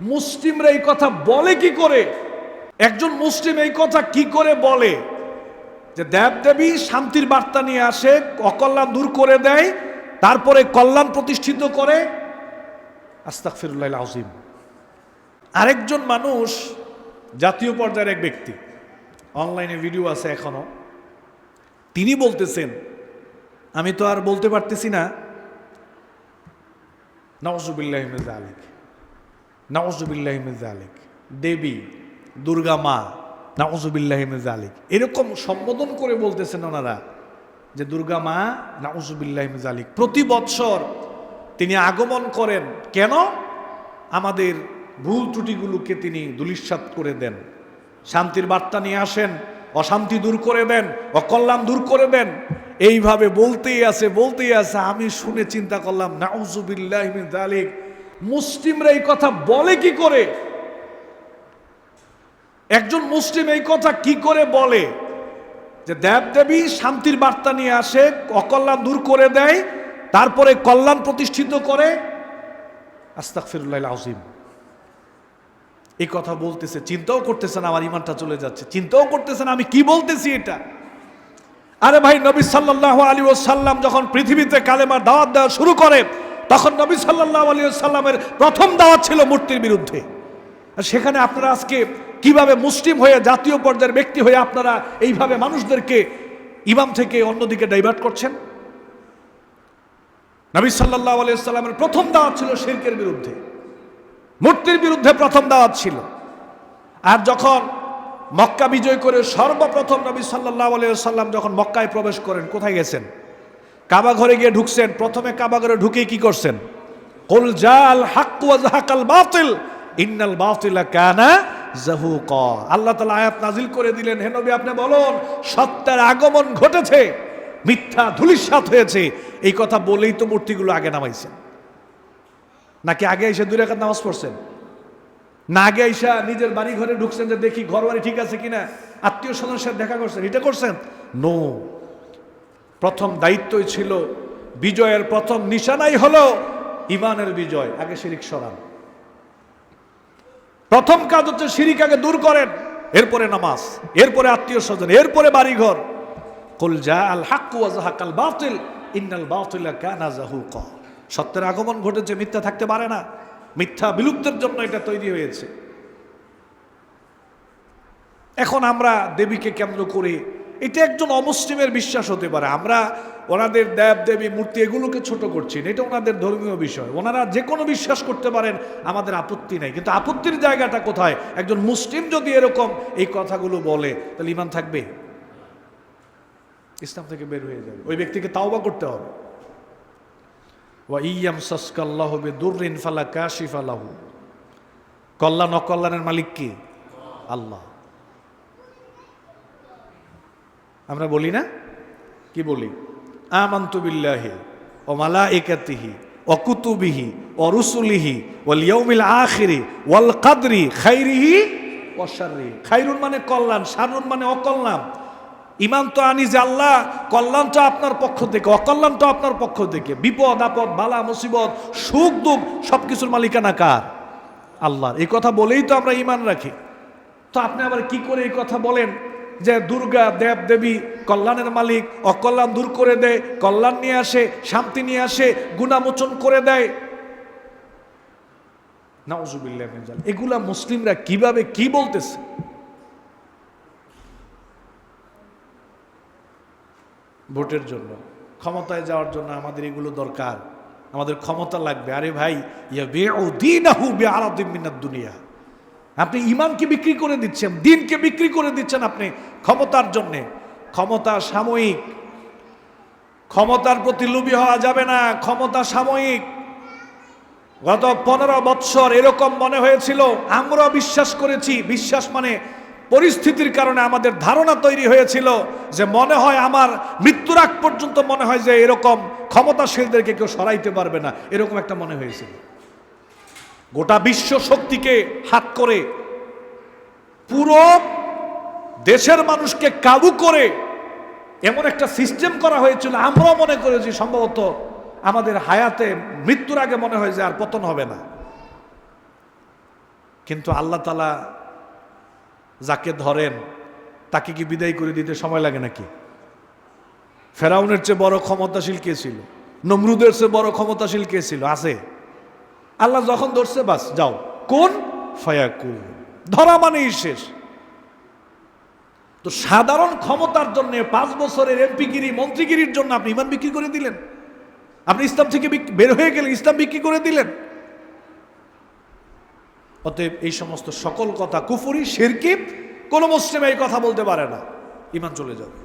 মুসলিমরা এই কথা বলে কি করে? একজন মুসলিম এই কথা কি করে বলে? যে দেবদেবী শান্তির বার্তা নিয়ে আসে, অকল্যাণ দূর করে দেয়, তারপরে কল্যাণ প্রতিষ্ঠিত করে। আস্তাকফিরুল্লাহ আজিম আরেকজন মানুষ, জাতীয় পর্যায়ের এক ব্যক্তি, অনলাইনে ভিডিও আছে এখনও, তিনি বলতেছেন, আমি তো আর বলতে পারতেছি না নওয়াজুবিল্লাহ আলিক নওয়াজুবিল্লাহ আলিক দেবী, দুর্গা মা নওয়াজুবিল্লাহ আলিক এরকম সম্বোধন করে বলতেছেন ওনারা যে, দুর্গা মা নওয়াজুবিল্লাহ আলিক প্রতি বৎসর তিনি আগমন করেন। কেন? আমাদের ভুল ত্রুটিগুলোকে তিনি দুলিশ্বাত করে দেন। শান্তির বার্তা নিয়ে আসেন, অশান্তি দূর করে দেন, অকল্যাণ দূর করে দেন। এইভাবে বলতেই আছে বলতেই আছে। আমি শুনে চিন্তা করলাম, নাউজুবিল্লাহ আলিক মুসলিমরা এই কথা বলে কি করে? একজন মুসলিম এই কথা কি করে বলে? যে দেবদেবী শান্তির বার্তা নিয়ে আসে, অকল্যাণ দূর করে দেয়, তারপরে কল্যাণ প্রতিষ্ঠিত করে। আস্তাকফিরুল্লাহ আজিম এই কথা বলতেছে, চিন্তাও করতেছেন আমার ইমানটা চলে যাচ্ছে। চিন্তাও করতেছেন আমি কি বলতেছি এটা? আরে ভাই, নবী সাল্লাহ আলী সাল্লাম যখন পৃথিবীতে কালেমার দাওয়াত দেওয়া শুরু করে তখন নবী সাল্লাহ আলী সাল্লামের প্রথম দাওয়াত ছিল মূর্তির বিরুদ্ধে। আর সেখানে আপনারা আজকে কীভাবে মুসলিম হয়ে জাতীয় পর্যায়ের ব্যক্তি হয়ে আপনারা এইভাবে মানুষদেরকে ইমাম থেকে অন্যদিকে ডাইভার্ট করছেন? নবী সাল্লাহ আলী সাল্লামের প্রথম দাওয়াত ছিল শিরকের বিরুদ্ধে। মূর্তির বিরুদ্ধে প্রথম দাওয়াত ছিল। আর যখন মক্কা বিজয় করে সর্বপ্রথম নবী সাল্লাহ আলিয়া সাল্লাম যখন মক্কায় প্রবেশ করেন, কোথায় গেছেন? কাবা ঘরে গিয়ে ঢুকছেন, প্রথমে কাবা ঘরে ঢুকে কি করছেন? কুল জাল হাক্কু ওয়া জাহাকাল বাতিল, ইন্নাল বাতিলা কানা জাহুক। আল্লাহ তাআলা আয়াত নাজিল করে দিলেন, হে নবী আপনি বলুন সত্যের আগমন ঘটেছে, মিথ্যা ধুলিস্বাত হয়েছে, এই কথা বলেই তো মূর্তিগুলো আগে নামাইছেন। নাকি আগে এসে দুই রেখাত নামাজ পড়ছেন? না, আগে আইসা নিজের বাড়ি ঘরে ঢুকছেন যে দেখি ঘর বাড়ি ঠিক আছে কিনা, আত্মীয় সাথে দেখা করছেন, এটা করছেন? নো প্রথম দায়িত্বই ছিল বিজয়ের প্রথম নিশানাই হলো ইমানের বিজয়। আগে শিরিক সরান। প্রথম কাজ হচ্ছে শিরিক আগে দূর করেন, এরপরে নামাজ, এরপরে আত্মীয় স্বজন, এরপরে বাড়িঘর। কুল জা আল হাক্কু জাহাকাল বাতিল, ইন্নাল বাতিলা কানা জাহুকা। সত্যের আগমন ঘটেছে, মিথ্যা থাকতে পারে না। মিথ্যা বিলুপ্তের জন্য এটা তৈরি হয়েছে। এখন আমরা দেবীকে কেন্দ্র করে এটা একজন অমুসলিমের বিশ্বাস হতে পারে। আমরা ওনাদের দেব দেবী মূর্তি এগুলোকে ছোট করছি না, এটা ওনাদের ধর্মীয় বিষয়। ওনারা যে কোনো বিশ্বাস করতে পারেন, আমাদের আপত্তি নেই। কিন্তু আপত্তির জায়গাটা কোথায়? একজন মুসলিম যদি এরকম এই কথাগুলো বলে, তাহলে ইমান থাকবে? ইসলাম থেকে বের হয়ে যাবে। ওই ব্যক্তিকে তাওবা করতে হবে। ওয়া ইয়াম সাসকাল্লাহ বে দুররিন ফালা কাশিফা লাহু। কল্যাণ অকল্যাণের মালিক কি? আল্লাহ। আমরা বলি না? কি বলি? আমান্তু বিল্লাহি ও মালাইকাতিহি ও কুতুবিহি ও রুসুলিহি ওয়াল আখিরি ওয়াল কাদরি খাইরিহি ওয়া খাইরুন মানে কল্যাণ, শাররুন মানে অকল্যাণ। ইমান তো আনি যে আল্লাহ, কল্যাণ তো আপনার পক্ষ থেকে, অকল্যাণ তো আপনার পক্ষ থেকে। বিপদ, আপদ, বালা, মুসিবত, সুখ, দুঃখ সব কিছুর মালিকানা কার? আল্লাহর। এই কথা বলেই তো আমরা ইমান রাখি। তো আপনি আবার কি করে এই কথা বলেন? যে দুর্গা দেব দেবী কল্যাণের মালিক, অকল্যাণ দূর করে দেয়, কল্যাণ নিয়ে আসে, শান্তি নিয়ে আসে, গুণামোচন করে দেয়। নাউজুবিল্লাহ এগুলা মুসলিমরা কীভাবে কি বলতেছে? ভোটের জন্য, ক্ষমতায় যাওয়ার জন্য আমাদের এগুলো দরকার। আমাদের ক্ষমতা লাগবে। আরে ভাই ইয়া বেউদ্দিনাহু বিআরাদিন মিনাদ দুনিয়া। আপনি ইমানকে বিক্রি করে দিচ্ছেন, দিনকে বিক্রি করে দিচ্ছেন আপনি ক্ষমতার জন্যে। ক্ষমতা সাময়িক। ক্ষমতার প্রতি লুবি হওয়া যাবে না, ক্ষমতা সাময়িক। গত পনেরো বৎসর এরকম মনে হয়েছিল আমরা বিশ্বাস করেছি। বিশ্বাস মানে পরিস্থিতির কারণে আমাদের ধারণা তৈরি হয়েছিল যে মনে হয় আমার মৃত্যুর আগ পর্যন্ত মনে হয় যে এরকম ক্ষমতাশীলদেরকে কেউ সরাইতে পারবে না, এরকম একটা মনে হয়েছিল। গোটা বিশ্ব শক্তিকে হাত করে পুরো দেশের মানুষকে কাবু করে এমন একটা সিস্টেম করা হয়েছিল। আমরাও মনে করেছি সম্ভবত আমাদের হায়াতে মৃত্যুর আগে মনে হয় যে আর পতন হবে না। কিন্তু আল্লাহ তালা যাকে ধরেন, তাকে কি বিদায় করে দিতে সময় লাগে নাকি? ফেরাউনের চেয়ে বড় ক্ষমতাশীল কে ছিল? নমরুদের চেয়ে বড় ক্ষমতাশীল কে ছিল? আছে। আল্লাহ যখন ধরছে, বাস, যাও। কোন? ফয়াকু ধরা মানেই শেষ। তো সাধারণ ক্ষমতার জন্য পাঁচ বছরের এমপিগিরি, মন্ত্রীগিরির জন্য আপনি ইমান বিক্রি করে দিলেন। আপনি ইসলাম থেকে বের হয়ে গেলেন, ইসলাম বিক্রি করে দিলেন। অতএব এই সমস্ত সকল কথা কুফুরি শিরকি কোনো মুসলিম এই কথা বলতে পারে না। ইমান চলে যাবে।